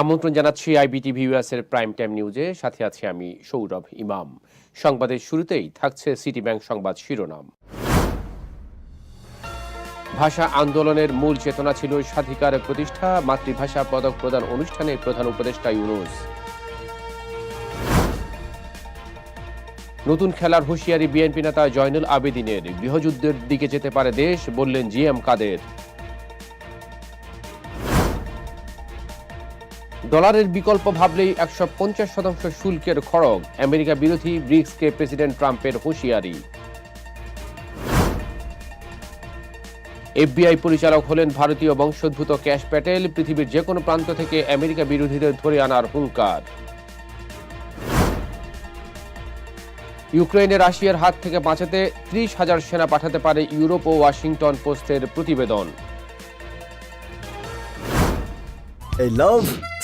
আমন্ত্রণ জানাচ্ছি আইবিটিভি ইউএসের প্রাইম টাইম নিউজে। সাথে আছি আমি সৌরভ ইমাম। সংবাদের শুরুতেই থাকছে সিটি ব্যাংক সংবাদ শিরোনাম। ভাষা আন্দোলনের মূল চেতনা ছিল স্বাধিকার প্রতিষ্ঠা, মাতৃভাষা পদক প্রদান অনুষ্ঠানে প্রধান উপদেষ্টা ইউনুস। নতুন খেলার হুঁশিয়ারি বিএনপি নেতা জয়নুল আবেদিনের, গৃহযুদ্ধের দিকে যেতে পারে দেশ, বললেন জি এম কাদের। ডলারের বিকল্প ভাবলেই একশো পঞ্চাশ শতাংশ শুল্কের খড়গ, আমেরিকা বিরোধী ব্রিক্সকে প্রেসিডেন্ট ট্রাম্পের হুঁশিয়ারি। এফবিআই পরিচালক হলেন ভারতীয় বংশোদ্ভূত ক্যাশ প্যাটেল, পৃথিবীর যে কোনো প্রান্ত থেকে আমেরিকা বিরোধীদের ধরে আনার হুঙ্কার। ইউক্রেনে রাশিয়ার হাত থেকে বাঁচাতে ত্রিশ হাজার সেনা পাঠাতে পারে ইউরোপ ও ওয়াশিংটন পোস্টের প্রতিবেদন। এই লাভ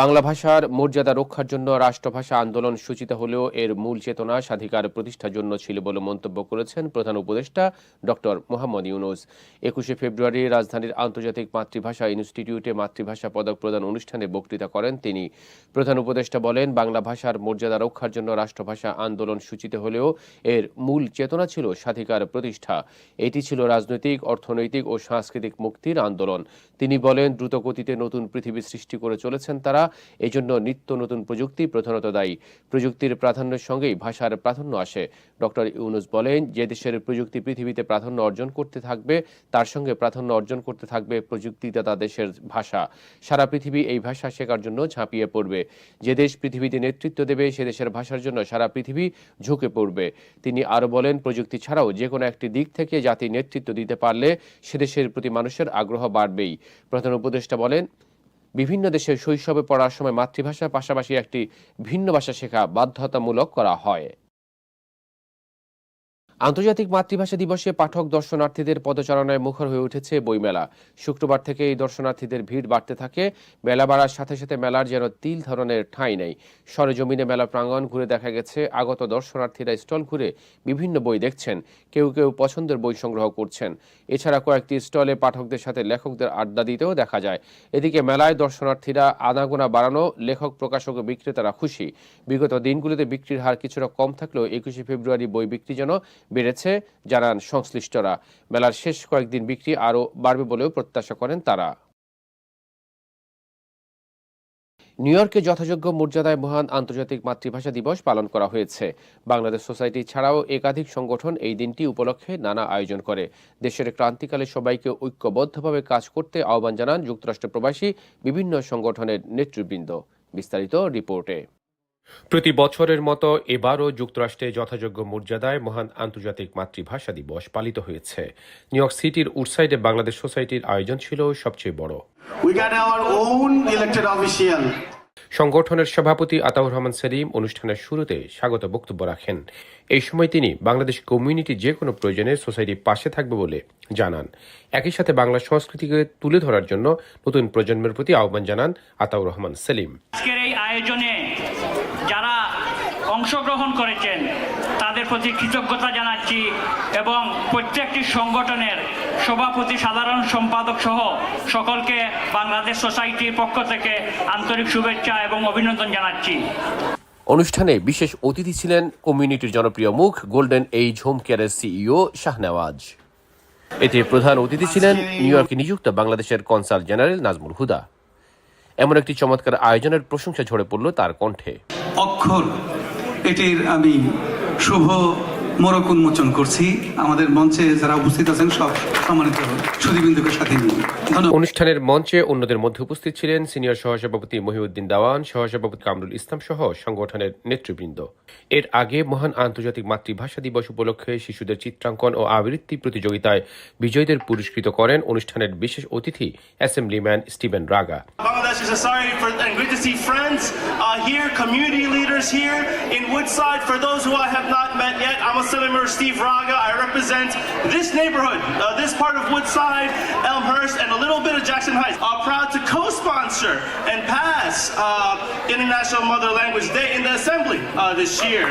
বাংলা ভাষার মর্যাদা রক্ষার জন্য রাষ্ট্রভাষা আন্দোলন সূচিত হলেও এর মূল চেতনা স্বাধিকার প্রতিষ্ঠার জন্য ছিল বলে মন্তব্য করেছেন প্রধান উপদেষ্টা ডক্টর মোহাম্মদ ইউনুস। একুশে ফেব্রুয়ারি রাজধানীর আন্তর্জাতিক মাতৃভাষা ইনস্টিটিউটে মাতৃভাষা পদক প্রদান অনুষ্ঠানে বক্তৃতা করেন তিনি। প্রধান উপদেষ্টা বলেন, বাংলা ভাষার মর্যাদা রক্ষার জন্য রাষ্ট্রভাষা আন্দোলন সূচিত হলেও এর মূল চেতনা ছিল স্বাধিকার প্রতিষ্ঠা। এটি ছিল রাজনৈতিক, অর্থনৈতিক ও সাংস্কৃতিক মুক্তির আন্দোলন। তিনি বলেন, দ্রুতগতিতে নতুন পৃথিবী সৃষ্টি করে চলেছেন তারা। এজন্য নিত্য নতুন প্রযুক্তি প্রধানত দায়ী। প্রযুক্তির প্রাধান্যের সঙ্গেই ভাষার প্রাধান্য আসে। ডক্টর ইউনুস বলেন, যে দেশের প্রযুক্তি পৃথিবীতে প্রাধান্য অর্জন করতে থাকবে, তার সঙ্গে প্রাধান্য অর্জন করতে থাকবে প্রযুক্তিদাতা দেশের ভাষা। সারা পৃথিবী এই ভাষা শেখার জন্য ঝাঁপিয়ে পড়বে। যে দেশ পৃথিবীতে নেতৃত্ব দেবে, সে দেশের ভাষার জন্য সারা পৃথিবী ঝুঁকে পড়বে। তিনি আরও বলেন, প্রযুক্তি ছাড়াও যে কোনো একটি দিক থেকে জাতি নেতৃত্ব দিতে পারলে সে দেশের প্রতি মানুষের আগ্রহ বাড়বেই। প্রধান উপদেষ্টা বলেন বিভিন্ন দেশে শৈশবে পড়ার সময় মাতৃভাষার পাশাপাশি একটি ভিন্ন ভাষা শেখা বাধ্যতামূলক করা হয়। আন্তর্জাতিক মাতৃভাষা দিবসে পাঠক দর্শনার্থীদের পদচারণায় মুখর হয়ে উঠেছে বইমেলা। শুক্রবার থেকে এই দর্শনার্থীদের ভিড় বাড়তে থাকে। মেলা বাড়ার সাথে সাথে মেলার যেন তিল ধরনের ঠাঁই নেই। সরেজমিনে মেলা প্রাঙ্গণ ঘুরে দেখা গেছে, আগত দর্শনার্থীরা স্টল ঘুরে বিভিন্ন বই দেখছেন। কেউ কেউ পছন্দের বই সংগ্রহ করছেন। এছাড়া কয়েকটি স্টলে পাঠকদের সাথে লেখকদের আড্ডা দিতেও দেখা যায়। এদিকে মেলায় দর্শনার্থীরা আনাগোনা বাড়ানো, লেখক, প্রকাশক ও বিক্রেতারা খুশি। বিগত দিনগুলিতে বিক্রির হার কিছুটা কম থাকলেও একুশে ফেব্রুয়ারি বই বিক্রি যেন বেড়েছে। জানান সংশ্লিষ্টরা। মেলার শেষ কয়েকদিন বিক্রি আরও বাড়বে বলেও প্রত্যাশা করেন তারা। নিউ ইয়র্কে যথাযোগ্য মর্যাদায় মহান আন্তর্জাতিক মাতৃভাষা দিবস পালন করা হয়েছে। বাংলাদেশ সোসাইটি ছাড়াও একাধিক সংগঠন এই দিনটি উপলক্ষে নানা আয়োজন করে। দেশের ক্রান্তিকালে সবাইকে ঐক্যবদ্ধভাবে কাজ করতে আহ্বান জানান যুক্তরাষ্ট্র প্রবাসী বিভিন্ন সংগঠনের নেতৃবৃন্দ। বিস্তারিত রিপোর্টে। প্রতি বছরের মতো এবারও যুক্তরাষ্ট্রে যথাযোগ্য মর্যাদায় মহান আন্তর্জাতিক মাতৃভাষা দিবস পালিত হয়েছে। নিউ ইয়র্ক সিটির উডসাইডে বাংলাদেশ সোসাইটির আয়োজন ছিল সবচেয়ে বড়. সংগঠনের সভাপতি আতাউর রহমান সেলিম অনুষ্ঠানের শুরুতে স্বাগত বক্তব্য রাখেন। এই সময় তিনি বাংলাদেশ কমিউনিটি যে কোনো প্রয়োজনে সোসাইটি পাশে থাকবে বলে জানান। একই সাথে বাংলা সংস্কৃতিকে তুলে ধরার জন্য নতুন প্রজন্মের প্রতি আহ্বান জানান আতাউর রহমান সেলিম। আজকের এই আয়োজনে যারা অংশগ্রহণ করেছেন, তাদের প্রতি কৃতজ্ঞতা জানাচ্ছি এবং প্রত্যেকটি সংগঠনের সভাপতি, সাধারণ সম্পাদক সহ সকলকে বাংলাদেশ সোসাইটির পক্ষ থেকে আন্তরিক শুভেচ্ছা এবং অভিনন্দন জানাচ্ছি। অনুষ্ঠানে বিশেষ অতিথি ছিলেন কমিউনিটির জনপ্রিয় মুখ গোল্ডেন এইজ হোম কেয়ারের সিইও শাহনেওয়াজ। এতে প্রধান অতিথি ছিলেন নিউ ইয়র্কে নিযুক্ত বাংলাদেশের কনসাল জেনারেল নাজমুল হুদা। এমন একটি চমৎকার আয়োজনের প্রশংসা ঝরে পড়ল তার কণ্ঠে। অক্ষর এটির আমি শুভ মোরক উন্মোচন করছি। আমাদের মঞ্চে যারা উপস্থিত আছেন সব সম্মানিত সুদীবিন্দুকে সাথে নিয়ে। অনুষ্ঠানের মঞ্চে অন্যদের মধ্যে উপস্থিত ছিলেন সিনিয়র সহসভাপতি মহিউদ্দিন দাওয়ান সহসভাপতি কামরুল ইসলাম সহ সংগঠনের নেতৃবৃন্দ। এর আগে মহান আন্তর্জাতিক মাতৃভাষা দিবস উপলক্ষে শিশুদের চিত্রাঙ্কন ও আবৃত্তি প্রতিযোগিতায় বিজয়ীদের পুরস্কৃত করেন অনুষ্ঠানের বিশেষ অতিথি assemblyman Steven Raga. Bangladeshi Society for, and great to see friends uh, here, community leaders here in Woodside. For those who I have not met yet, I'm a member Steve Raga. I represent this neighborhood, uh, this part of Woodside, Elmhurst, and a little bit of Jackson Heights. Uh, proud to co-sponsor and pass uh, International Mother Language Day in the Assembly uh, this year.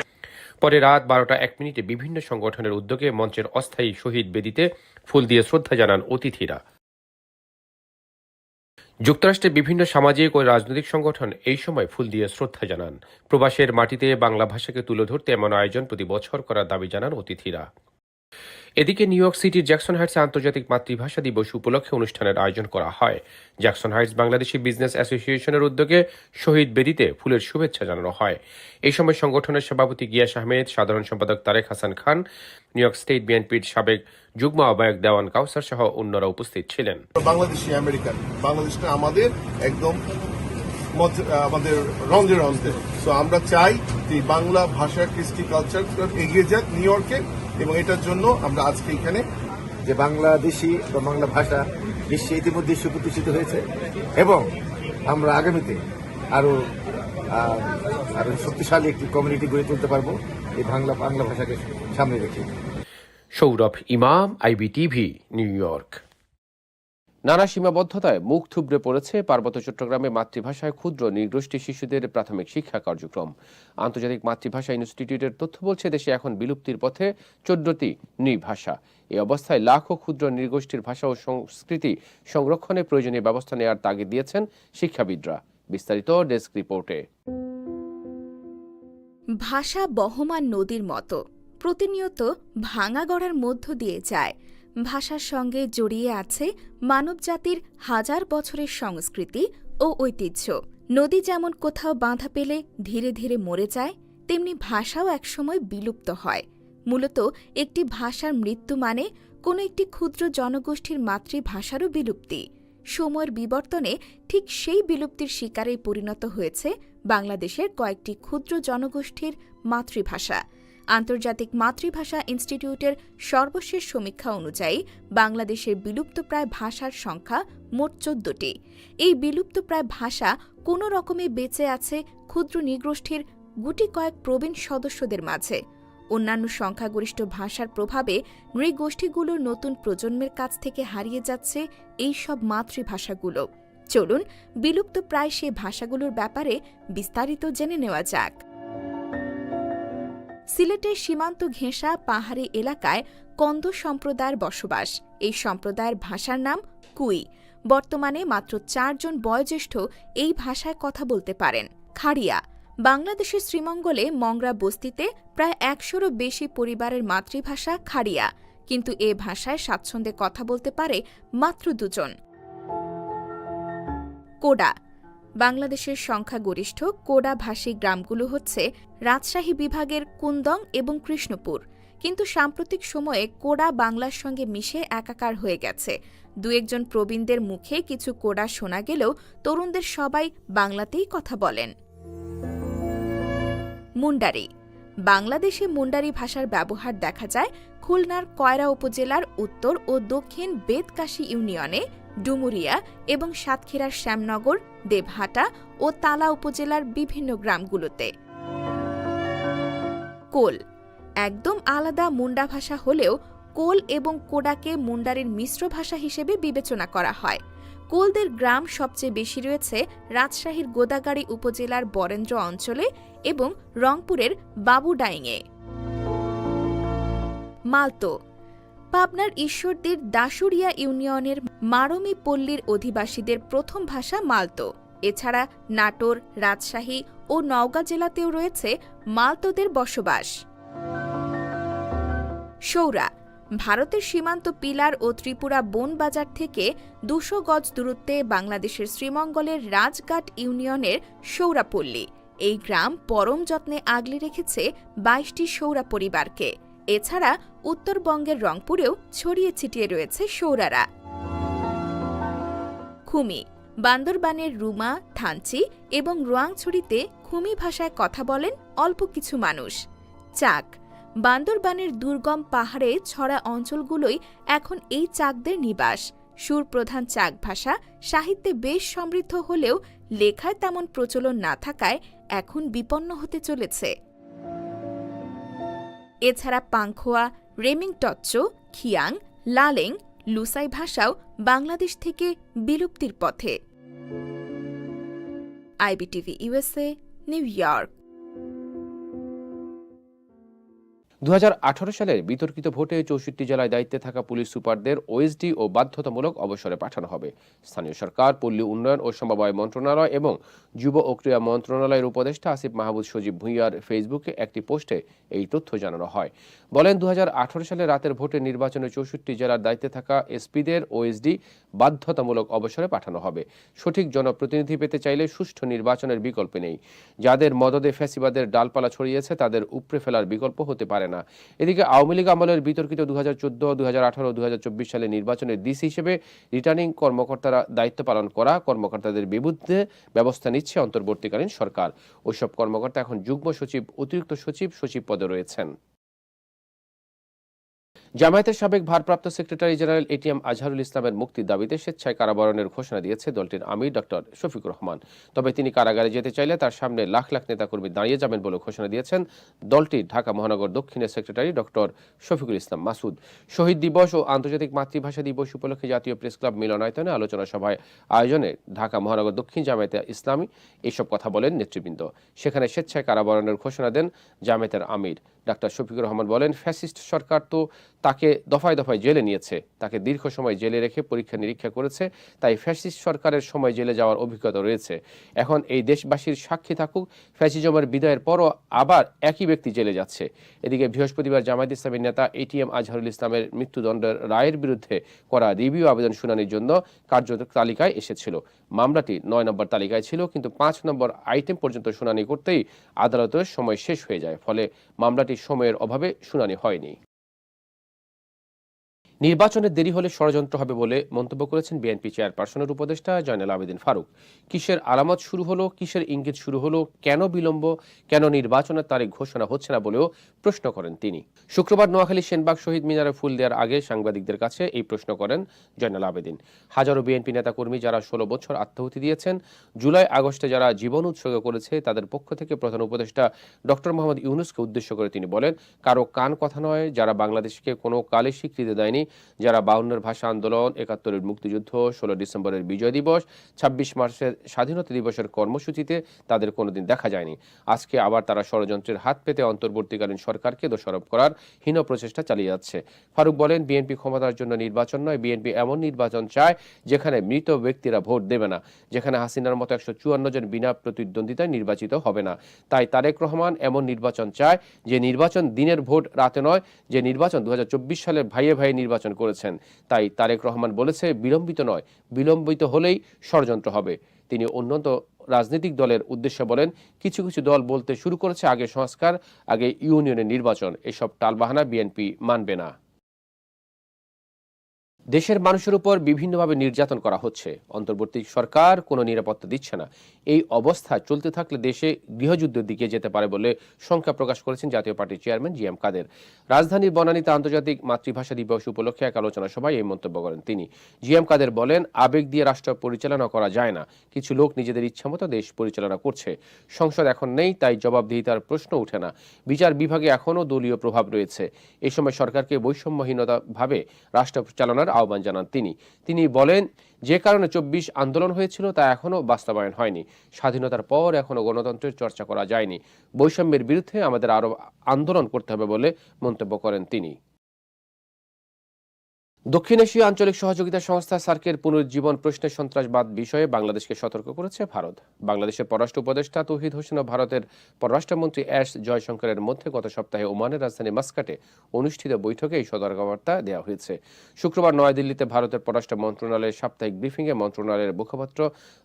পরে রাত বারোটা এক মিনিটে বিভিন্ন সংগঠনের উদ্যোগে মঞ্চের অস্থায়ী শহীদ বেদিতে ফুল দিয়ে শ্রদ্ধা জানান অতিথিরা যুক্তরাষ্ট্রের বিভিন্ন সামাজিক ও রাজনৈতিক সংগঠন এই সময় ফুল দিয়ে শ্রদ্ধা জানান। প্রবাসের মাটিতে বাংলা ভাষাকে তুলে ধরতে এমন আয়োজন প্রতি বছর করার দাবি জানান অতিথিরা। এদিকে নিউ ইয়র্ক সিটির জ্যাকসন হাইটস আন্তর্জাতিক মাতৃভাষা দিবস উপলক্ষে অনুষ্ঠানের আয়োজন করা হয়। জ্যাকসন হাইটস বাংলাদেশি বিজনেস অ্যাসোসিয়েশনের উদ্যোগে শহীদ বেদিতে ফুলের শুভেচ্ছা জানানো হয়। এই সময় সংগঠনের সভাপতি গিয়াস আহমেদ, সাধারণ সম্পাদক Tarek Hasan Khan, New York State বিএনপির সাবেক যুগ্ম আহ্বায়ক দেওয়ান কাউসার সহ অন্যরা উপস্থিত ছিলেন। বাংলাদেশি আমেরিকান বাংলাদেশটা আমাদের একদম আমাদের রন্ধে রন্ধে তো আমরা চাই যে বাংলা ভাষা, কৃষ্টি কালচার এগিয়ে যাক নিউ ইয়র্কে। এবং এটার জন্য আমরা আজকে এখানে যে বাংলাদেশি বা বাংলা ভাষা বিশ্বে ইতিমধ্যে সুপ্রতিষ্ঠিত হয়েছে এবং আমরা আগামীতে আরও আরও আরও শক্তিশালী একটি কমিউনিটি গড়ে তুলতে পারব এই বাংলা বাংলা ভাষাকে সামনে রেখে। সৌরভ ইমাম আইবি টিভি নিউ ইয়র্ক। নানা সীমাবদ্ধতায় মুখ থুবড়ে পড়েছে পার্বত্য চট্টগ্রামে মাতৃভাষায় ক্ষুদ্র নির্গোষ্ঠী শিশুদের প্রাথমিক শিক্ষা কার্যক্রম। আন্তর্জাতিক মাতৃভাষা ইনস্টিটিউটের তথ্য বলছে, দেশে এখন বিলুপ্তির পথে চোদ্দটি নৃভাষা এই অবস্থায় লাখো ক্ষুদ্র নৃগোষ্ঠীর ভাষা ও সংস্কৃতি সংরক্ষণে প্রয়োজনীয় ব্যবস্থা নেওয়ার তাগিদ দিয়েছেন শিক্ষাবিদরা। বিস্তারিত ডেস্ক রিপোর্টে। ভাষা বহমান নদীর মতো, প্রতিনিয়ত ভাঙা গড়ার মধ্য দিয়ে যায়। ভাষার সঙ্গে জড়িয়ে আছে মানবজাতির হাজার বছরের সংস্কৃতি ও ঐতিহ্য। নদী যেমন কোথাও বাঁধা পেলে ধীরে ধীরে মরে যায়, তেমনি ভাষাও একসময় বিলুপ্ত হয়। মূলত একটি ভাষার মৃত্যু মানে কোনো একটি ক্ষুদ্র জনগোষ্ঠীর মাতৃভাষারও বিলুপ্তি। সময়ের বিবর্তনে ঠিক সেই বিলুপ্তির শিকারেই পরিণত হয়েছে বাংলাদেশের কয়েকটি ক্ষুদ্র জনগোষ্ঠীর মাতৃভাষা। আন্তর্জাতিক মাতৃভাষা ইনস্টিটিউটের সর্বশেষ সমীক্ষা অনুযায়ী বাংলাদেশের বিলুপ্তপ্রায় ভাষার সংখ্যা মোট চোদ্দটি। এই বিলুপ্তপ্রায় ভাষা কোনো রকমে বেঁচে আছে ক্ষুদ্র নৃগোষ্ঠীর গুটি কয়েক প্রবীণ সদস্যদের মাঝে। অন্যান্য সংখ্যাগরিষ্ঠ ভাষার প্রভাবে নৃগোষ্ঠীগুলোর নতুন প্রজন্মের কাছ থেকে হারিয়ে যাচ্ছে এই সব মাতৃভাষাগুলো। চলুন, বিলুপ্ত প্রায় সে ভাষাগুলোর ব্যাপারে বিস্তারিত জেনে নেওয়া যাক। সিলেটের সীমান্ত ঘেঁষা পাহাড়ি এলাকায় কন্দ সম্প্রদায়ের বসবাস। এই সম্প্রদায়ের ভাষার নাম কুই। বর্তমানে মাত্র চারজন বয়োজ্যেষ্ঠ এই ভাষায় কথা বলতে পারেন। খাড়িয়া, বাংলাদেশের শ্রীমঙ্গলে মংরা বস্তিতে প্রায় একশোরও বেশি পরিবারের মাতৃভাষা খাড়িয়া, কিন্তু এ ভাষায় স্বাচ্ছন্দ্যে কথা বলতে পারে মাত্র দুজন। কোডা বাংলাদেশের সংখ্যাগরিষ্ঠ কোডা ভাষী গ্রামগুলো হচ্ছে রাজশাহী বিভাগের কুন্দং এবং কৃষ্ণপুর। কিন্তু সাম্প্রতিক সময়ে কোডা বাংলার সঙ্গে মিশে একাকার হয়ে গেছে। দু একজন প্রবীণদের মুখে কিছু কোডা শোনা গেলেও তরুণদের সবাই বাংলাতেই কথা বলেন। মুন্ডারি। বাংলাদেশে মুন্ডারি ভাষার ব্যবহার দেখা যায় খুলনার কয়রা উপজেলার উত্তর ও দক্ষিণ বেদকাশী ইউনিয়নে ডুমুরিয়া এবং সাতক্ষীরার শ্যামনগর, দেবহাটা ও তালা উপজেলার বিভিন্ন গ্রামগুলোতে। কোল একদম আলাদা মুন্ডা ভাষা হলেও কোল এবং কোডাকে মুন্ডারির মিশ্র ভাষা হিসেবে বিবেচনা করা হয়। কোলদের গ্রাম সবচেয়ে বেশি রয়েছে রাজশাহীর গোদাগাড়ি উপজেলার বরেন্দ্র অঞ্চলে এবং রংপুরের বাবুডাইংয়ে মালতো পাবনার ঈশ্বরদীর দাসুরিয়া ইউনিয়নের মারমি পল্লীর অধিবাসীদের প্রথম ভাষা মালতো। এছাড়া নাটোর, রাজশাহী ও নওগাঁ জেলাতেও রয়েছে মালতোদের বসবাস। সৌরা, ভারতের সীমান্ত পিলার ও ত্রিপুরা বন বাজার থেকে দুশো গজ দূরত্বে বাংলাদেশের শ্রীমঙ্গলের রাজঘাট ইউনিয়নের সৌরাপল্লী এই গ্রাম পরম যত্নে আগলে রেখেছে বাইশটি সৌরা পরিবারকে। এছাড়া উত্তরবঙ্গের রংপুরেও ছড়িয়ে ছিটিয়ে রয়েছে সৌরারা। খুমি, বান্দরবানের রুমা, থানচি এবং রোয়াংছড়িতে খুমি ভাষায় কথা বলেন অল্প কিছু মানুষ। চাক, বান্দরবানের দুর্গম পাহাড়ে ছড়া অঞ্চলগুলোই এখন এই চাকদের নিবাস। সুরপ্রধান চাক ভাষা সাহিত্যে বেশ সমৃদ্ধ হলেও লেখায় তেমন প্রচলন না থাকায় এখন বিপন্ন হতে চলেছে। এছাড়া পাংখোয়া, রেমিংটচ্চ, খিয়াং, লালেং, লুসাই ভাষাও বাংলাদেশ থেকে বিলুপ্তির পথে। IBTV USA, New York. দু সালের বিতর্কিত ভোটে চৌষট্টি জেলায় দায়িত্বে থাকা পুলিশ সুপারদের ওএসডি ও বাধ্যতামূলক অবসরে পাঠানো হবে। স্থানীয় সরকার, পল্লী উন্নয়ন ও সমবায় মন্ত্রণালয় এবং যুব ও ক্রীড়া মন্ত্রণালয়ের উপদেষ্টা আসিফ মাহমুদ সজীব ভুঁইয়ার ফেসবুকে একটি পোস্টে এই তথ্য জানানো হয়। বলেন দু হাজার আঠারো সালে রাতের ভোটে নির্বাচনে চৌষট্টি জেলার দায়িত্বে থাকা এসপিদের ওএসডি বাধ্যতামূলক অবসরে পাঠানো হবে। সঠিক জনপ্রতিনিধি পেতে চাইলে সুষ্ঠু নির্বাচনের বিকল্প নেই। যাদের মদদে ফ্যাসিবাদের ডালপালা ছড়িয়েছে, তাদের উপড়ে ফেলার বিকল্প হতে পারে না। এদিকে আওয়ামী লীগ আমলের বিতর্কিত দু হাজার চোদ্দ দু হাজার আঠারো দু হাজার চব্বিশ সালে নির্বাচনের ডিসি হিসেবে রিটার্নিং কর্মকর্তারা দায়িত্ব পালন করা কর্মকর্তাদের বিরুদ্ধে ব্যবস্থা নিচ্ছে অন্তর্বর্তীকালীন সরকার। ওইসব কর্মকর্তা এখন যুগ্ম সচিব, অতিরিক্ত সচিব সচিব পদে রয়েছেন। জামায়াতের সাবেক ভারপ্রাপ্ত সেক্রেটারি জেনারেল এটিএম আজহারুল ইসলামের মুক্তির দাবিতে স্বেচ্ছায় কারাবরণের ঘোষণা দিয়েছে দলটির আমির ডক্টর শফিকুর রহমান। তবে তিনি কারাগারে যেতে চাইলে তার সামনে লাখ লাখ নেতাকর্মী দাঁড়িয়ে যাবেন বলে ঘোষণা দিয়েছেন দলটির ঢাকা মহানগর দক্ষিণের সেক্রেটারি ডক্টর শফিকুল ইসলাম মাসুদ। শহীদ দিবস ও আন্তর্জাতিক মাতৃভাষা দিবস উপলক্ষে জাতীয় প্রেস ক্লাব মিলনায়তনে আলোচনা সভায় আয়োজনে ঢাকা মহানগর দক্ষিণ জামায়াতে ইসলামী এসব কথা বলেন নেতৃবৃন্দ। সেখানে স্বেচ্ছায় কারাবরণের ঘোষণা দেন জামায়াতের আমির। ডাক্তার শফিকুর রহমান বলেন, ফ্যাসিস্ট সরকার তো তাকে দফায় দফায় জেলে নিয়েছে। তাকে দীর্ঘ সময় জেলে রেখে পরীক্ষা নিরীক্ষা করেছে। তাই ফ্যাসিস্ট সরকারের সময় জেলে যাওয়ার অভিজ্ঞতা রয়েছে। এখন এই দেশবাসীর সাক্ষী থাকুক, ফ্যাসিজমের বিদায়ের পরও আবার একই ব্যক্তি জেলে যাচ্ছে। এদিকে বৃহস্পতিবার জামায়াত ইসলামের নেতা এটিএম আজহারুল ইসলামের মৃত্যুদণ্ডের রায়ের বিরুদ্ধে করা রিভিউ আবেদন শুনানির জন্য কার্য তালিকায় এসেছিল। মামলাটি নয় নম্বর তালিকায় ছিল, কিন্তু পাঁচ নম্বর আইটেম পর্যন্ত শুনানি করতেই আদালতের সময় শেষ হয়ে যায়। ফলে মামলাটি সময়ের অভাবে শুনানি হয়নি। নির্বাচনের দেরি হলে ষড়যন্ত্র হবে বলে মন্তব্য করেছেন বিএনপি চেয়ারপারসনের উপদেষ্টা জয়নাল আবেদিন ফারুক। কিসের আলামত শুরু হলো, কিসের ইঙ্গিত শুরু হলো, কেন বিলম্ব, কেন নির্বাচনের তারিখ ঘোষণা হচ্ছে না বলেও প্রশ্ন করেন তিনি। শুক্রবার নোয়াখালী সেনবাগ শহীদ মিনারে ফুল দেওয়ার আগে সাংবাদিকদের কাছে এই প্রশ্ন করেন জয়নাল আবেদিন। হাজারো বিএনপি নেতাকর্মী যারা ষোলো বছর আত্মাহুতি দিয়েছেন, জুলাই আগস্টে যারা জীবন উৎসর্গ করেছে, তাদের পক্ষ থেকে প্রধান উপদেষ্টা ডক্টর মোহাম্মদ ইউনুসকে উদ্দেশ্য করে তিনি বলেন, কারও কান কথা নয়, যারা বাংলাদেশকে কোনো কালে স্বীকৃতি দেয়নি যারা বাউন্নের ভাষা আন্দোলন, একাত্তরের মুক্তিযুদ্ধ, ষোলো ডিসেম্বরের বিজয় দিবস, ছাব্বিশ মার্চের স্বাধীনতা দিবসের কর্মসূচিতে তাদের কোনোদিন দেখা যায়নি। আজকে আবার তারা ষড়যন্ত্রের হাত পেতে অন্তর্বর্তীকালীন সরকারকে দোষারোপ করার হীন প্রচেষ্টা চালিয়ে যাচ্ছে। ফারুক বলেন, বিএনপি ক্ষমতার জন্য নির্বাচন নয়, বিএনপি এমন নির্বাচন চায় যেখানে মৃত ব্যক্তিরা ভোট দেবে না, যেখানে হাসিনার মতো একশো চুয়ান্ন জন বিনা প্রতিদ্বন্দ্বিতায় নির্বাচিত হবে না। তাই তারেক রহমান এমন নির্বাচন চায় যে নির্বাচন দিনের ভোট রাতে নয়, যে নির্বাচন দু সালের ভাইয়ে ভাইয়ে নির্বাচন করেছেন। তাই তারেক রহমান বলেছে, বিলম্বিত নয়, বিলম্বিত হলেই ষড়যন্ত্র হবে। তিনি অন্যত রাজনৈতিক দলের উদ্দেশ্যে বলেন, কিছু কিছু দল বলতে শুরু করেছে আগে সংস্কার, আগে ইউনিয়নের নির্বাচন। এসব টালবাহানা বিএনপি মানবে না। দেশের মানুষের উপর বিভিন্নভাবে নির্যাতন করা হচ্ছে। অন্তর্বর্তী সরকার কোনো নিরাপত্তা দিচ্ছে না। এই অবস্থা চলতে থাকলে দেশে গৃহযুদ্ধের দিকে যেতে পারে বলে শঙ্কা প্রকাশ করেছেন জাতীয় পার্টির চেয়ারম্যান জি এম কাদের। রাজধানীর বনানীতে আন্তর্জাতিক মাতৃভাষা দিবস উপলক্ষে এক আলোচনা সভায় এই মন্তব্য করেন তিনি। জি এম কাদের বলেন, আবেগ দিয়ে রাষ্ট্র পরিচালনা করা যায় না। কিছু লোক নিজেদের ইচ্ছামতো দেশ পরিচালনা করছে। সংসদ এখন নেই, তাই জবাবদিহিতার প্রশ্ন ওঠে না। বিচার বিভাগে এখনও দলীয় প্রভাব রয়েছে। এ সময় সরকারকে বৈষম্যহীনতা ভাবে রাষ্ট্র চালনার আহ্বান জানান তিনি। তিনি বলেন, যে কারণে চব্বিশ আন্দোলন হয়েছিল তা এখনও বাস্তবায়ন হয়নি। স্বাধীনতার পর এখনও গণতন্ত্রের চর্চা করা যায়নি। বৈষম্যের বিরুদ্ধে আমাদের আরও আন্দোলন করতে হবে বলে মন্তব্য করেন তিনি। দক্ষিণ এশীয় আঞ্চলিক সহযোগিতা সংস্থা সার্কের পুনরুজ্জীবন প্রশ্নে সন্ত্রাসবাদ বিষয়ে বাংলাদেশকে সতর্ক করেছে ভারত। বাংলাদেশের পররাষ্ট্র উপদেষ্টা তৌহিদ হোসেন ও ভারতের পররাষ্ট্রমন্ত্রী এস জয়শঙ্করের মধ্যে গত সপ্তাহে ওমানের রাজধানী মাস্কাটে অনুষ্ঠিত বৈঠকে এই সতর্কবার্তা দেওয়া হয়েছে। শুক্রবার নয়াদিল্লিতে ভারতের পররাষ্ট্র মন্ত্রণালয়ের সাপ্তাহিক ব্রিফিংয়ে মন্ত্রণালয়ের মুখপাত্র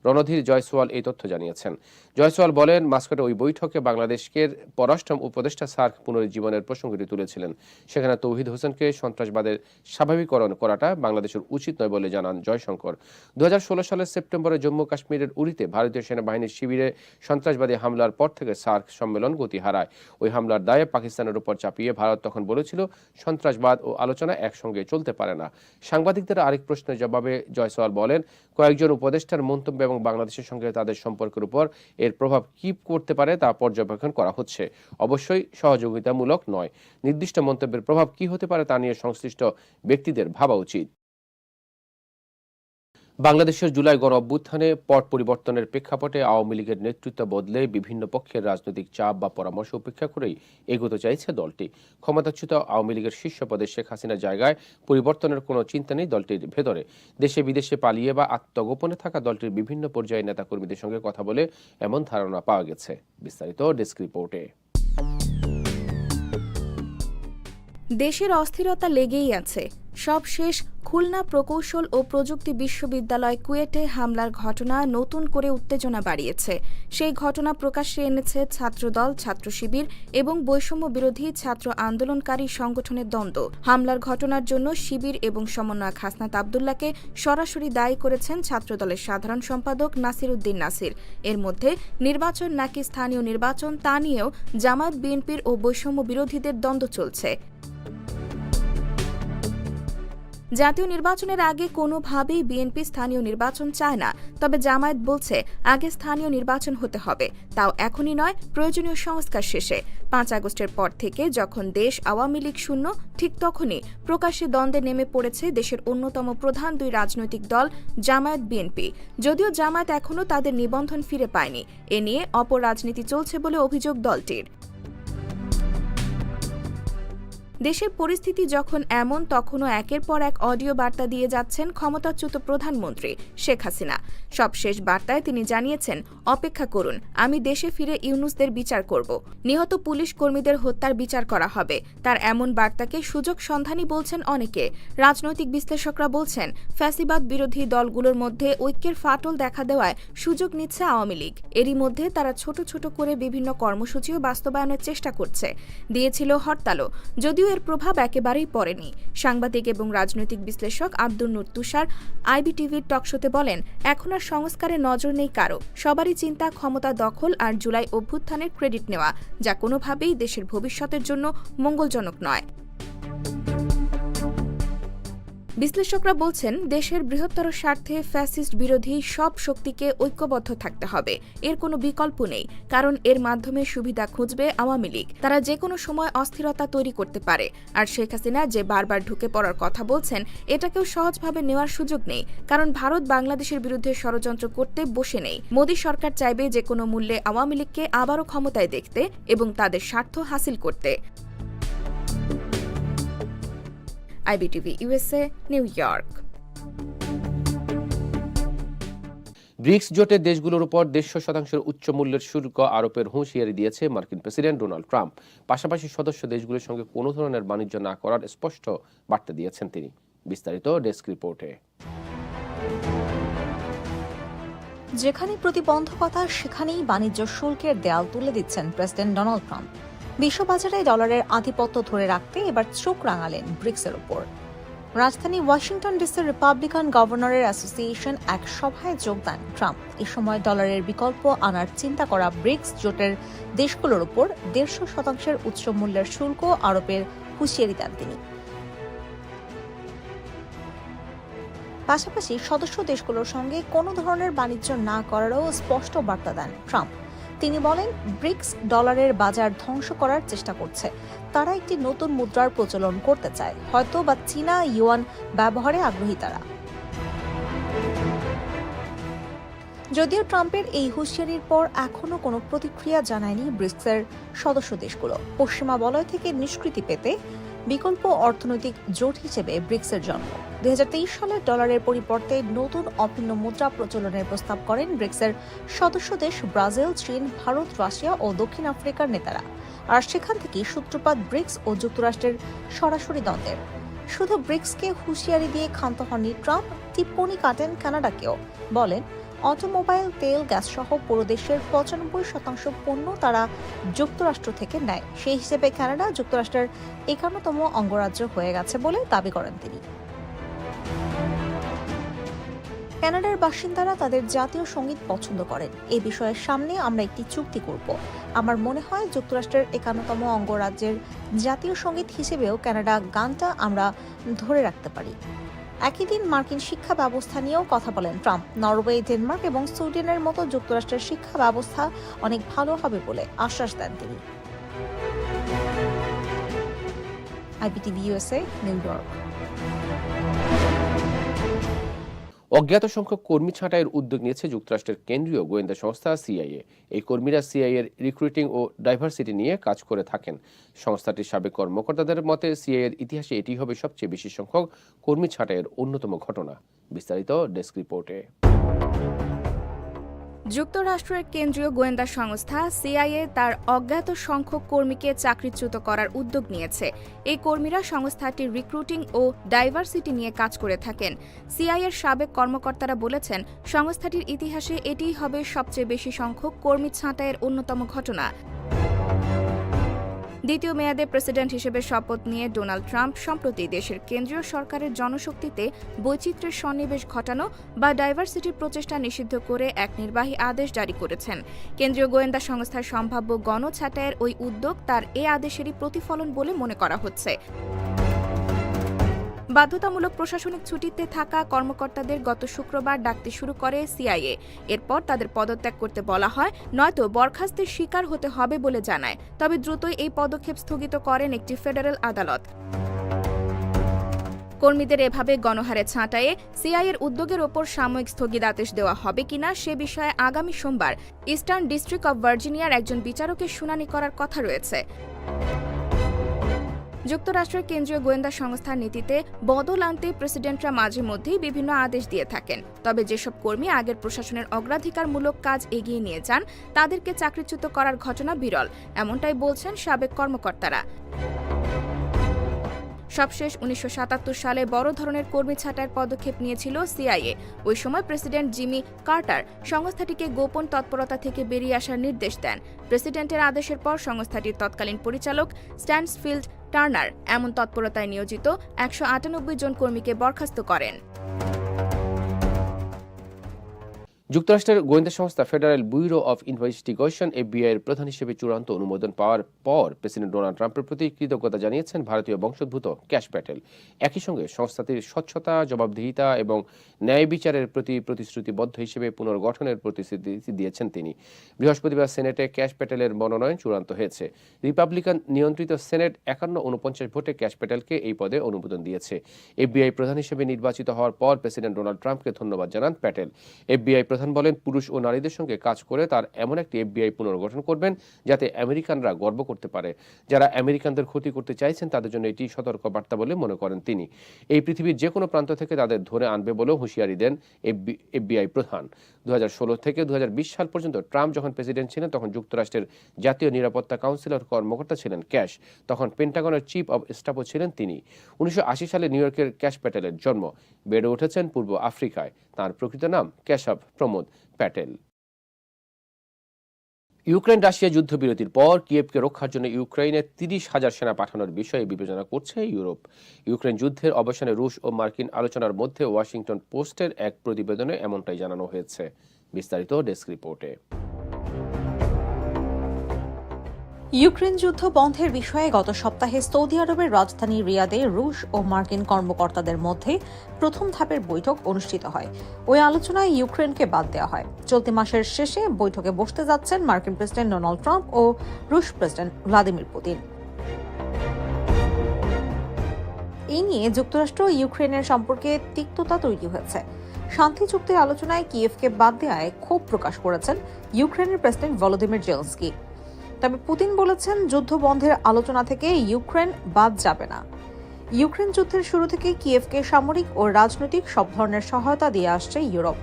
রণধীর জয়সওয়াল এই তথ্য জানিয়েছেন। জয়সওয়াল বলেন, মাস্কাটে ওই বৈঠকে বাংলাদেশকে পররাষ্ট্র উপদেষ্টা সার্ক পুনরুজ্জীবনের প্রসঙ্গটি তুলেছিলেন। সেখানে তৌহিদ হোসেনকে সন্ত্রাসবাদের স্বাভাবিকরণ করাটা বাংলাদেশের উচিত নয় বলে জানান জয়শঙ্কর। দু সালের সেপ্টেম্বরে জম্মু কাশ্মীরের উরিতে ভারতীয় সেনাবাহিনীর শিবিরে সন্ত্রাসবাদী হামলার পর থেকে সার্ক সম্মেলন গতি হারায়। ওই হামলার দায়ে পাকিস্তানের উপর চাপিয়ে ভারত তখন বলেছিল, সন্ত্রাসবাদ ও আলোচনা একসঙ্গে চলতে পারে না। সাংবাদিকদের আরেক প্রশ্নের জবাবে জয়সওয়াল বলেন, কয়েকজন উপদেষ্টার মন্তব্য এবং বাংলাদেশের সঙ্গে তাদের সম্পর্কের উপর এর প্রভাব কি করতে পারে তা পর্যবেক্ষণ করা হচ্ছে। অবশ্যই সহযোগিতামূলক নয়। নির্দিষ্ট মন্তব্যের প্রভাব কি হতে পারে তা নিয়ে সংশ্লিষ্ট ব্যক্তিদের ভাবা উচিত। বাংলাদেশের জুলাই গণ অভ্যুত্থানে পট পরিবর্তনের প্রেক্ষাপটে আওয়ামী লীগের নেতৃত্ব বদলে বিভিন্ন পক্ষের রাজনৈতিক চাপ বা পরামর্শ উপেক্ষা করেই এগোতে চাইছে দলটি। ক্ষমতাচ্যুত আওয়ামী লীগের শীর্ষ পদে শেখ হাসিনার জায়গায় পরিবর্তনের কোনো চিন্তা নেই দলটির ভেতরে। দেশে বিদেশে পালিয়ে বা আত্মগোপনে থাকা দলটির বিভিন্ন পর্যায়ের নেতাকর্মীদের সঙ্গে কথা বলে এমন ধারণা পাওয়া গেছে। বিস্তারিত ডেস্ক রিপোর্টে। দেশের অস্থিরতা লেগেই আছে। সব শেষ, খুলনা প্রকৌশল ও প্রযুক্তি বিশ্ববিদ্যালয় কুয়েটে হামলার ঘটনা নতুন করে উত্তেজনা বাড়িয়েছে। সেই ঘটনা প্রকাশ্যে এনেছে ছাত্রদল, ছাত্র শিবির এবং বৈষম্য বিরোধী ছাত্র আন্দোলনকারী সংগঠনের দ্বন্দ্ব। হামলার ঘটনার জন্য শিবির এবং সমন্বয়ক হাসনাত আবদুল্লাকে সরাসরি দায়ী করেছেন ছাত্রদলের সাধারণ সম্পাদক নাসির উদ্দিন নাসির। এর মধ্যে নির্বাচন নাকি স্থানীয় নির্বাচন তা নিয়েও জামায়াত, বিএনপির ও বৈষম্য বিরোধীদের দ্বন্দ্ব চলছে। জাতীয় নির্বাচনের আগে কোনোভাবেই বিএনপি স্থানীয় নির্বাচন চায় না, তবে জামায়াত বলছে আগে স্থানীয় নির্বাচন হতে হবে, তাও এখনই নয়, প্রয়োজনীয় সংস্কার শেষে। পাঁচ আগস্টের পর থেকে যখন দেশ আওয়ামী লীগ শূন্য, ঠিক তখনই প্রকাশ্যে দ্বন্দ্বে নেমে পড়েছে দেশের অন্যতম প্রধান দুই রাজনৈতিক দল, জামায়াত বিএনপি। যদিও জামায়াত এখনও তাদের নিবন্ধন ফিরে পায়নি, এ নিয়ে অপর রাজনীতি চলছে বলে অভিযোগ দলটির। দেশের পরিস্থিতি যখন এমন, তখনও একের পর এক অডিও বার্তা দিয়ে যাচ্ছেন ক্ষমতাচ্যুত প্রধানমন্ত্রী শেখ হাসিনা। সবশেষ বার্তায় তিনি জানিয়েছেন, অপেক্ষা করুন, আমি দেশে ফিরে ইউনুসদের বিচার করব। নিহত পুলিশ কর্মীদের হত্যার বিচার করা হবে। তার এমন বার্তাকে সুযোগ সন্ধানী বলছেন অনেকে। রাজনৈতিক বিশ্লেষকরা বলছেন, ফ্যাসিবাদ বিরোধী দলগুলোর মধ্যে ঐক্যের ফাটল দেখা দেওয়ায় সুযোগ নিচ্ছে আওয়ামী লীগ। এরই মধ্যে তারা ছোট ছোট করে বিভিন্ন কর্মসূচিও বাস্তবায়নের চেষ্টা করছে। দিয়েছিল হরতালও। যদিও এর প্রভাব একেবারেই পড়েনি। সাংবাদিক এবং রাজনৈতিক বিশ্লেষক আব্দুল নূর তুষার আইবিটিভির টকশোতে বলেন, এখন আর সংস্কারে নজর নেই কারও। সবারই চিন্তা, ক্ষমতা দখল আর জুলাই অভ্যুত্থানের ক্রেডিট নেওয়া, যা কোনোভাবেই দেশের ভবিষ্যতের জন্য মঙ্গলজনক নয়। বিশ্লেষকরা বলছেন, দেশের বৃহত্তর স্বার্থে ফ্যাসিস্ট বিরোধী সব শক্তিকে ঐক্যবদ্ধ থাকতে হবে। এর কোনো বিকল্প নেই, কারণ এর মাধ্যমে সুবিধা খুঁজবে আওয়ামী লীগ। তারা যে কোনো সময় অস্থিরতা তৈরি করতে পারে। আর শেখ হাসিনা যে বারবার ঢুকে পড়ার কথা বলছেন, এটাকেও সহজভাবে নেওয়ার সুযোগ নেই, কারণ ভারত বাংলাদেশের বিরুদ্ধে ষড়যন্ত্র করতে বসে নেই। মোদী সরকার চাইবে যে কোনো মূল্যে আওয়ামী লীগকে আবারও ক্ষমতায় দেখতে এবং তাদের স্বার্থ হাসিল করতে। IBTV USA New York. BRICS জোটের দেশগুলোর উপর দেড়শো শতাংশের উচ্চ মূল্যের শুল্ক আরোপের হুঁশিয়ারি দিয়েছে মার্কিন প্রেসিডেন্ট ডোনাল্ড ট্রাম্প। পাশাপাশি সদস্য দেশগুলোর সঙ্গে কোনো ধরনের বাণিজ্য না করার স্পষ্ট বার্তা দিয়েছেন তিনি। বিস্তারিত ডেস্ক রিপোর্টে। যেখানে প্রতিবন্ধকতা সেখানেই বাণিজ্য শুল্কের দেয়াল তুলে দিচ্ছেন প্রেসিডেন্ট ডোনাল্ড ট্রাম্প। বিশ্ববাজারে ডলারের আধিপত্য ধরে রাখতে এবার চোখ রাঙালেন ব্রিক্সের উপর। রাজধানী ওয়াশিংটন ডিসির রিপাবলিকান গভর্নরের অ্যাসোসিয়েশন এক সভায় যোগ দেন ট্রাম্প। এ সময় ডলারের বিকল্প আনার চিন্তা করা ব্রিক্স জোটের দেশগুলোর উপর দেড়শো শতাংশের উচ্চ মূল্যের শুল্ক আরোপের হুঁশিয়ারি দেন তিনি। পাশাপাশি সদস্য দেশগুলোর সঙ্গে কোনো ধরনের বাণিজ্য না করারও স্পষ্ট বার্তা দেন ট্রাম্প। তিনি বলেন, ব্রিক্স ডলারের বাজার ধ্বংস করার চেষ্টা করছে। তারা একটি নতুন মুদ্রার প্রচলন করতে চায়। হয়তো বা চীনা ইউয়ান ব্যবহারে আগ্রহী তারা। যদিও ট্রাম্পের এই হুঁশিয়ারির পর এখনও কোনো প্রতিক্রিয়া জানায়নি ব্রিক্সের সদস্য দেশগুলো। পশ্চিমা বলয় থেকে নিষ্কৃতি পেতে বিকল্প অর্থনৈতিক জোট হিসেবে ব্রিক্সের জন্ম। দুই সালে ডলারের পরিবর্তে নতুন অভিন্ন মুদ্রা প্রচলনের প্রস্তাব করেন ব্রিক্সের সদস্য দেশ ব্রাজিল, চীন, ভারত, রাশিয়া ও দক্ষিণ আফ্রিকার নেতারা। আর সেখান থেকেই সূত্রপাত ব্রিক্স ও যুক্তরাষ্ট্রের সরাসরি দ্বন্দ্বের শুধু ব্রিক্সকে হুঁশিয়ারি দিয়ে ক্ষান্ত হননি ট্রাম্প, টিপ্পনি কাটেন কানাডাকেও, বলেন অটোমোবাইল, তেল গ্যাস সহ পুরো দেশের পঁচানব্বই শতাংশ পণ্য তারা যুক্তরাষ্ট্র থেকে নেয়। সেই হিসেবে কানাডা যুক্তরাষ্ট্রের একান্নতম অঙ্গরাজ্য হয়ে গেছে বলে দাবি করেন তিনি। কানাডার বাসিন্দারা তাদের জাতীয় সংগীত পছন্দ করেন। এই বিষয়ের সামনে আমরা একটি চুক্তি করব। আমার মনে হয় যুক্তরাষ্ট্রের একান্নতম অঙ্গরাজ্যের জাতীয় সংগীত হিসেবেও কানাডা গানটা আমরা ধরে রাখতে পারি। একই দিন মার্কিন শিক্ষা ব্যবস্থা নিয়েও কথা বলেন ট্রাম্প। নরওয়ে, ডেনমার্ক এবং সুইডেনের মতো যুক্তরাষ্ট্রের শিক্ষা ব্যবস্থা অনেক ভালো হবে বলে আশ্বাস দেন তিনি। IBTV USA, New York. অজ্ঞাত সংখ্যক কর্মী ছাঁটাইয়ের উদ্যোগ নিয়েছে যুক্তরাষ্ট্রের কেন্দ্রীয় গোয়েন্দা সংস্থা সিআইএ। এই কর্মীরা সিআইএর রিক্রুটিং ও ডাইভার্সিটি নিয়ে কাজ করে থাকেন। সংস্থাটির সাবেক কর্মকর্তাদের মতে, সিআইএর ইতিহাসে এটি হবে সবচেয়ে বেশি সংখ্যক কর্মী ছাঁটাইয়ের অন্যতম ঘটনা। বিস্তারিত ডেস্ক রিপোর্টে। যুক্তরাষ্ট্রের কেন্দ্রীয় গোয়েন্দা সংস্থা সিআইএ তার অজ্ঞাত সংখ্যক কর্মীকে চাকরিচ্যুত করার উদ্যোগ নিয়েছে। এই কর্মীরা সংস্থাটির রিক্রুটিং ও ডাইভার্সিটি নিয়ে কাজ করে থাকেন। সিআইএর সাবেক কর্মকর্তারা বলেছেন, সংস্থাটির ইতিহাসে এটিই হবে সবচেয়ে বেশি সংখ্যক কর্মী ছাঁটাইয়ের অন্যতম ঘটনা। দ্বিতীয় মেয়াদে প্রেসিডেন্ট হিসেবে শপথ নিয়ে ডোনাল্ড ট্রাম্প সম্প্রতি দেশের কেন্দ্রীয় সরকারের জনশক্তিতে বৈচিত্র্যের সন্নিবেশ ঘটানো বা ডাইভার্সিটির প্রচেষ্টা নিষিদ্ধ করে এক নির্বাহী আদেশ জারি করেছেন। কেন্দ্রীয় গোয়েন্দা সংস্থার সম্ভাব্য গণছাটায়ের ওই উদ্যোগ তার এ আদেশেরই প্রতিফলন বলে মনে করা হচ্ছে। বাধ্যতামূলক প্রশাসনিক ছুটিতে থাকা কর্মকর্তাদের গত শুক্রবার ডাকতে শুরু করে সিআইএ। এরপর তাদের পদত্যাগ করতে বলা হয়, নয়তো বরখাস্তের শিকার হতে হবে বলে জানায়। তবে দ্রুতই এই পদক্ষেপ স্থগিত করেন একটি ফেডারেল আদালত। কর্মীদের এভাবে গণহারে ছাঁটাইয়ে সিআইয়ের উদ্যোগের ওপর সাময়িক স্থগিতাদেশ দেওয়া হবে কিনা সে বিষয়ে আগামী সোমবার ইস্টার্ন ডিস্ট্রিক্ট অব ভার্জিনিয়ার একজন বিচারকের শুনানি করার কথা রয়েছে। যুক্তরাষ্ট্রের কেন্দ্রীয় গোয়েন্দা সংস্থার নীতিতে বদল আনতে প্রেসিডেন্টরা মাঝে মধ্যেই বিভিন্ন আদেশ দিয়ে থাকেন। তবে যেসব কর্মী আগের প্রশাসনের অগ্রাধিকারমূলক কাজ এগিয়ে নিয়ে যান, তাদেরকে চাকরিচ্যুত করার ঘটনা বিরল, এমনটাই বলছেন সাবেক কর্মকর্তারা। সবশেষ উনিশশো সাতাত্তর সালে বড় ধরনের কর্মী ছাঁটাইয়ের পদক্ষেপ নিয়েছিল সিআইএ। ওই সময় প্রেসিডেন্ট জিমি কার্টার সংস্থাটিকে গোপন তৎপরতা থেকে বেরিয়ে আসার নির্দেশ দেন। প্রেসিডেন্টের আদেশের পর সংস্থাটির তৎকালীন পরিচালক স্ট্যান্সফিল্ড টার্নার এমন তৎপরতায় নিয়োজিত একশো আটানব্বই জন কর্মীকে বরখাস্ত করেন। যুক্তরাষ্ট্রের গোয়েন্দা সংস্থা Federal Bureau of Investigation, FBI এর প্রধান হিসেবে চূড়ান্ত অনুমোদন পাওয়ার পর প্রেসিডেন্ট ডোনাল্ড ট্রাম্পের প্রতি কৃতজ্ঞতা জানিয়েছেন ভারতীয় বংশোদ্ভূত ক্যাশ প্যাটেল। একই সঙ্গে সংস্থাটির স্বচ্ছতা, জবাবদিহিতা এবং ন্যায় বিচারের প্রতি প্রতিশ্রুতিবদ্ধ হিসেবে পুনর্গঠনের প্রতিশ্রুতি দিয়েছেন তিনি। বৃহস্পতিবার সেনেটে ক্যাশ প্যাটেলের মনোনয়ন চূড়ান্ত হয়েছে। রিপাবলিকান নিয়ন্ত্রিত সেনেট একান্ন উনপঞ্চাশ ভোটে ক্যাশ প্যাটেলকে এই পদে অনুমোদন দিয়েছে। এফবিআই প্রধান হিসেবে নির্বাচিত হওয়ার পর প্রেসিডেন্ট ডোনাল্ড ট্রাম্পকে ধন্যবাদ জানান প্যাটেল। এফবিআই প্রধান বলেন, পুরুষ ও নারীদের সঙ্গে কাজ করে তার এমন একটি এফবিআই পুনর্গঠন করবেন যাতে আমেরিকানরা গর্ব করতে পারে। যারা আমেরিকানদের ক্ষতি করতে চাইছেন, তাদের জন্য এটি সতর্ক বার্তা বলে মনে করেন তিনি। এই পৃথিবীর যে কোনো প্রান্ত থেকে তাদের ধরে আনবে বলেও হুঁশিয়ারি দেন এফবিআই প্রধান। দু থেকে দু সাল পর্যন্ত ট্রাম্প যখন প্রেসিডেন্ট ছিলেন, তখন যুক্তরাষ্ট্রের জাতীয় নিরাপত্তা কাউন্সিলর কর্মকর্তা ছিলেন ক্যাশ। তখন পেন্টাগনের চিফ অব স্টাফও ছিলেন তিনি। উনিশশো আশি সালে নিউ ইয়র্কের ক্যাশ প্যাটেলের জন্ম। বেড়ে উঠেছেন পূর্ব আফ্রিকায়। তার প্রকৃত নাম কেশব প্রমোদ প্যাটেল। ইউক্রেন রাশিয়া যুদ্ধবিরতির পর কিয়েভকে রক্ষার জন্য ইউক্রেনে তিরিশ হাজার সেনা পাঠানোর বিষয়ে বিবেচনা করছে ইউরোপ। ইউক্রেন যুদ্ধের অবসানে রুশ ও মার্কিন আলোচনার মধ্যে ওয়াশিংটন পোস্টের এক প্রতিবেদনে এমনটাই জানানো হয়েছে। বিস্তারিত ডেস্ক রিপোর্টে। ইউক্রেন যুদ্ধ বন্ধের বিষয়ে গত সপ্তাহে সৌদি আরবের রাজধানী রিয়াদে রুশ ও মার্কিন কর্মকর্তাদের মধ্যে প্রথম ধাপের বৈঠক অনুষ্ঠিত হয়। ওই আলোচনায় ইউক্রেনকে বাদ দেওয়া হয়। চলতি মাসের শেষে বৈঠকে বসতে যাচ্ছেন মার্কিন প্রেসিডেন্ট ডোনাল্ড ট্রাম্প ও রুশ প্রেসিডেন্ট ভ্লাদিমির পুতিন। এই নিয়ে যুক্তরাষ্ট্র ইউক্রেনের সম্পর্কে তিক্ততা তৈরি হয়েছে। শান্তি চুক্তির আলোচনায় কিয়েভকে বাদ দেওয়ায় ক্ষোভ প্রকাশ করেছেন ইউক্রেনের প্রেসিডেন্ট ভলোদিমির জেলস্কি তবে পুতিন বলেছেন যুদ্ধ বন্ধের আলোচনা থেকে ইউক্রেন বাদ যাবে না। ইউক্রেন যুদ্ধের শুরু থেকে কিয়েভকে সামরিক ও রাজনৈতিক সব ধরনের সহায়তা দিয়ে আসছে ইউরোপ।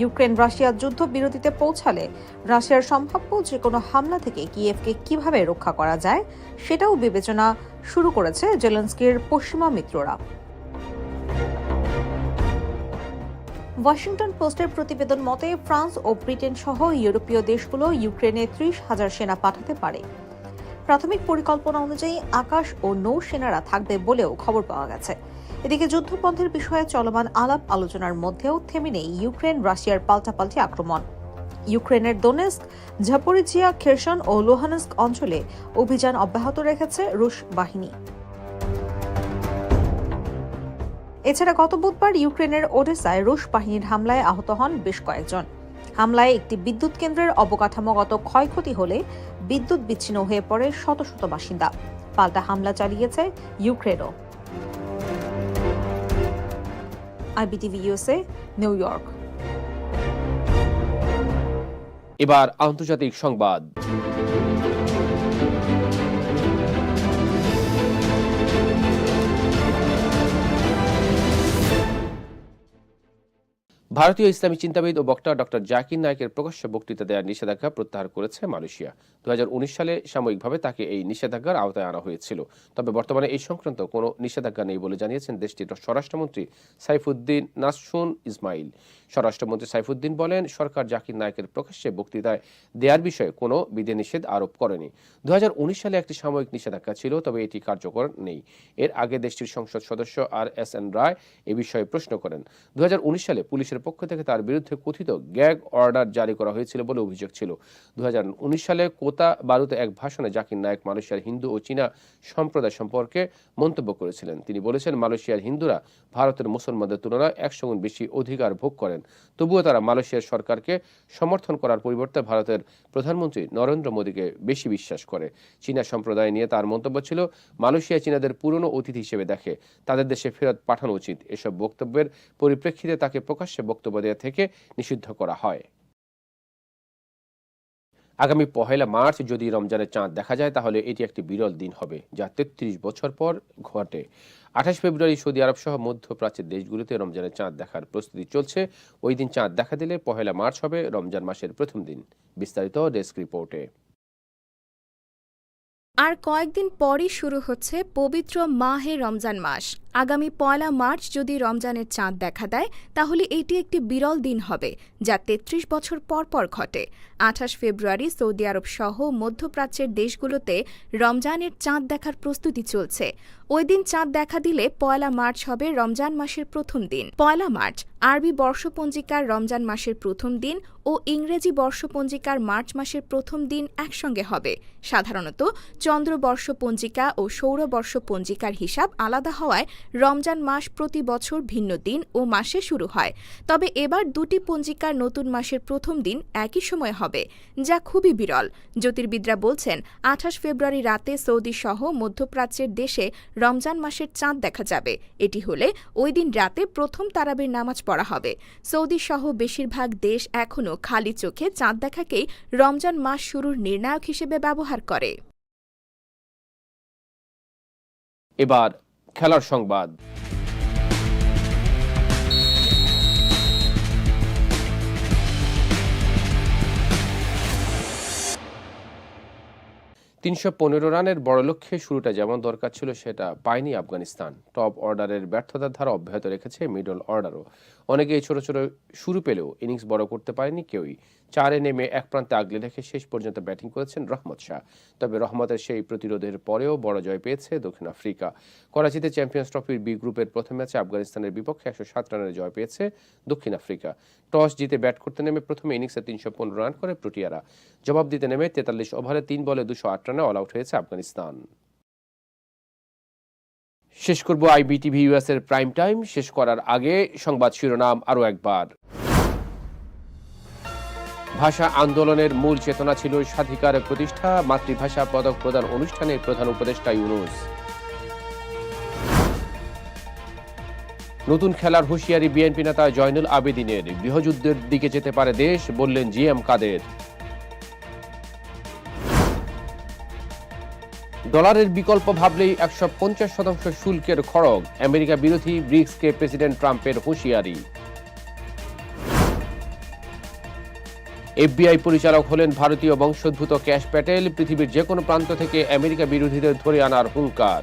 ইউক্রেন রাশিয়ার যুদ্ধ বিরতিতে পৌঁছালে রাশিয়ার সম্ভাব্য যে কোনো হামলা থেকে কিয়েভকে কীভাবে রক্ষা করা যায়, সেটাও বিবেচনা শুরু করেছে জেলেন্সকির পশ্চিমা মিত্ররা। ওয়াশিংটন পোস্টের প্রতিবেদন মতে, ফ্রান্স ও ব্রিটেন সহ ইউরোপীয় দেশগুলো ইউক্রেনে ত্রিশ হাজার সেনা পাঠাতে পারে। প্রাথমিক পরিকল্পনা অনুযায়ী আকাশ ও নৌ সেনারা থাকবে বলেও খবর পাওয়া গেছে। এদিকে যুদ্ধবন্ধের বিষয়ে চলমান আলাপ আলোচনার মধ্যেও থেমে নেই ইউক্রেন রাশিয়ার পাল্টাপাল্টি আক্রমণ। ইউক্রেনের দোনেস্ক ঝাপরিজিয়া খেরসন ও লোহানস্ক অঞ্চলে অভিযান অব্যাহত রেখেছে রুশ বাহিনী। এছাড়া গত বুধবার ইউক্রেনের ওডেসায় রুশ বাহিনীর হামলায় আহত হন বেশ কয়েকজন। হামলায় একটি বিদ্যুৎ কেন্দ্রের অবকাঠামোগত ক্ষয়ক্ষতি হলে বিদ্যুৎ বিচ্ছিন্ন হয়ে পড়ে শত শত বাসিন্দা। পাল্টা হামলা চালিয়েছে ইউক্রেনও। IBTV USA, New York. এবার আন্তর্জাতিক সংবাদ। ভারতীয় ইসলামী চিন্তাবিদ ও বক্তা ডক্টর জাকির নায়কের প্রকাশ্য বক্তৃতা দেওয়ার নিষেধাজ্ঞা প্রত্যাহার করেছে মালয়েশিয়া। দু হাজার উনিশ সালে সাময়িকভাবে তাকে এই নিষেধাজ্ঞার আওতায় আনা হয়েছিল। তবে বর্তমানে এই সংক্রান্ত কোনো নিষেধাজ্ঞা নেই বলে জানিয়েছেন দেশটির স্বরাষ্ট্রমন্ত্রী সাইফুদ্দিন নাসুন ইসমাইল। স্বরাষ্ট্রমন্ত্রী সাইফুদ্দিন বলেন, সরকার জাকির নায়কের প্রকাশ্যে বক্তৃতায় দেওয়ার বিষয়ে কোনো বিধিনিষেধ আরোপ করেনি। দু হাজার উনিশ সালে একটি সাময়িক নিষেধাজ্ঞা ছিল, তবে এটি কার্যকর নেই। এর আগে দেশটির সংসদ সদস্য আর এস এন রায় এ বিষয়ে প্রশ্ন করেন। দু হাজার উনিশ সালে পুলিশের পক্ষ থেকে তার বিরুদ্ধে কথিত গ্যাগ অর্ডার জারি করা হয়েছিল বলে অভিযোগ ছিল। দুই হাজার উনিশ সালে কোতা বারুতে এক ভাষণে জাকির নায়ক মালয়েশিয়ার হিন্দু ও চীনা সম্প্রদায় সম্পর্কে মন্তব্য করেছিলেন। তিনি বলেছেন, মালয়েশিয়ার হিন্দুরা ভারতের মুসলমানদের তুলনায় একশো গুণ বেশি অধিকার ভোগ করেন। তবুও তারা মালয়েশিয়ার সরকারকে সমর্থন করার পরিবর্তে ভারতের প্রধানমন্ত্রী নরেন্দ্র মোদীকে বেশি বিশ্বাস করে। চীনা সম্প্রদায় নিয়ে তার মন্তব্য ছিল, মালয়েশিয়া চীনাদের পুরনো অতিথি হিসেবে দেখে, তাদের দেশে ফেরত পাঠানো উচিত। এসব বক্তব্যের পরিপ্রেক্ষিতে তাকে প্রকাশ্যে বক্তব্য দেওয়া থেকে নিষিদ্ধ করা হয়। আগামী পহেলা মার্চ যদি রমজানের চাঁদ দেখা যায়, তাহলে এটি একটি বিরল দিন হবে, যা তেত্রিশ বছর পর ঘটে। আঠাশ ফেব্রুয়ারি সৌদি আরব সহ মধ্যপ্রাচ্যের দেশগুলোতে রমজানের চাঁদ দেখার প্রস্তুতি চলছে। ওই দিন চাঁদ দেখা দিলে পহেলা মার্চ হবে রমজান মাসের প্রথম দিন। বিস্তারিত ডেস্ক রিপোর্টে। আর কয়েকদিন পরই শুরু হচ্ছে পবিত্র মাহে রমজান মাস। আগামী পয়লা মার্চ যদি রমজানের চাঁদ দেখা দেয়, তাহলে এটি একটি বিরল দিন হবে, যা তেত্রিশ বছর পর পর ঘটে। আঠাশ ফেব্রুয়ারি সৌদি আরব সহ মধ্যপ্রাচ্যের দেশগুলোতে রমজানের চাঁদ দেখার প্রস্তুতি চলছে। ওই দিন চাঁদ দেখা দিলে পয়লা মার্চ হবে রমজান মাসের প্রথম দিন। পয়লা মার্চ, আরবি বর্ষপঞ্জিকার রমজান মাসের প্রথম দিন ও ইংরেজি বর্ষপঞ্জিকার মার্চ মাসের প্রথম দিন একসঙ্গে হবে। সাধারণত চন্দ্রবর্ষ পঞ্জিকা ও সৌরবর্ষ পঞ্জিকার হিসাব আলাদা হওয়ায় রমজান মাস প্রতি বছর ভিন্ন দিন ও মাসে শুরু হয়। তবে এবার দুটি পঞ্জিকার নতুন মাসের প্রথম দিন একই সময় হবে, যা খুবই বিরল। জ্যোতির্বিদরা বলছেন, আঠাশ ফেব্রুয়ারি রাতে সৌদি সহ মধ্যপ্রাচ্যের দেশে রমজান মাসের চাঁদ দেখা যাবে। এটি হলে ওই দিন রাতে প্রথম তারাবের নামাজ পড়া হবে। সৌদি সহ বেশিরভাগ দেশ এখনও খালি চোখে চাঁদ দেখাকেই রমজান মাস শুরুর নির্ণায়ক হিসেবে ব্যবহার করে। এবার খেলার সংবাদ। তিনশো পনেরো রানের বড় লক্ষ্যে শুরুটা যেমন দরকার ছিল সেটা পায়নি আফগানিস্তান। টপ অর্ডারের ব্যর্থতার ধারা অব্যাহত রেখেছে মিডল অর্ডারও। অনেকেই ছোট ছোট শুরু পেলেও ইনিংস বড় করতে পারেনি কেউই। চারে নেমে এক প্রান্তে আগলে রেখে শেষ পর্যন্ত ব্যাটিং করেছেন রহমত শাহ। তবে রহমতের সেই প্রতিরোধের পরেও বড় জয় পেয়েছে দক্ষিণ আফ্রিকা। করাচিতে চ্যাম্পিয়ন্স ট্রফির বি গ্রুপের প্রথম ম্যাচে আফগানিস্তানের বিপক্ষে একশো সাত রানের জয় পেয়েছে দক্ষিণ আফ্রিকা। টস জিতে ব্যাট করতে নেমে প্রথমে ইনিংসে তিনশো পনেরো রান করে প্রোটিয়ারা। জবাব দিতে নেমে তেতাল্লিশ ওভারে তিন বলে দুশো আট রানে অল আউট হয়েছে আফগানিস্তান। শেষ করব আইবিটিভি ইউএস এর প্রাইম টাইম শেষ করার আগে সংবাদ শিরোনাম আরও একবার। ভাষা আন্দোলনের মূল চেতনা ছিল স্বাধিকার প্রতিষ্ঠা, মাতৃভাষা পদক প্রদান অনুষ্ঠানে প্রধান উপদেষ্টা ইউনুস। নতুন খেলার হুঁশিয়ারি বিএনপি নেতা জয়নুল আবেদিনের, গৃহযুদ্ধের দিকে যেতে পারে দেশ, বললেন জি এম কাদের। ডলারের বিকল্প ভাবলেই একশো পঞ্চাশ শতাংশ শুল্কের খড়গ, আমেরিকা বিরোধী ব্রিক্সকে প্রেসিডেন্ট ট্রাম্পের হুঁশিয়ারি। এফবিআই পরিচালক হলেন ভারতীয় বংশোদ্ভূত ক্যাশ প্যাটেল, পৃথিবীর যে কোনো প্রান্ত থেকে আমেরিকা বিরোধীদের ধরে আনার হুঙ্কার।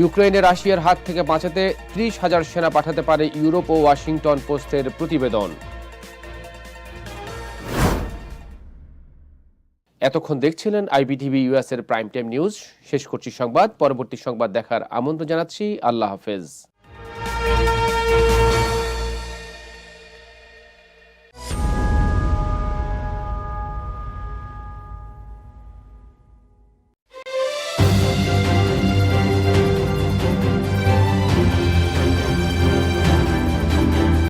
ইউক্রেনে রাশিয়ার হাত থেকে বাঁচাতে ত্রিশ হাজার সেনা পাঠাতে পারে ইউরোপ ও ওয়াশিংটন পোস্টের প্রতিবেদন। এতক্ষণ দেখছিলেন আইবিটিভি ইউএস এর প্রাইম টাইম নিউজ। শেষ করছি সংবাদ। পরবর্তী সংবাদ দেখার আমন্ত্রণ জানাচ্ছি। আল্লাহ হাফেজ।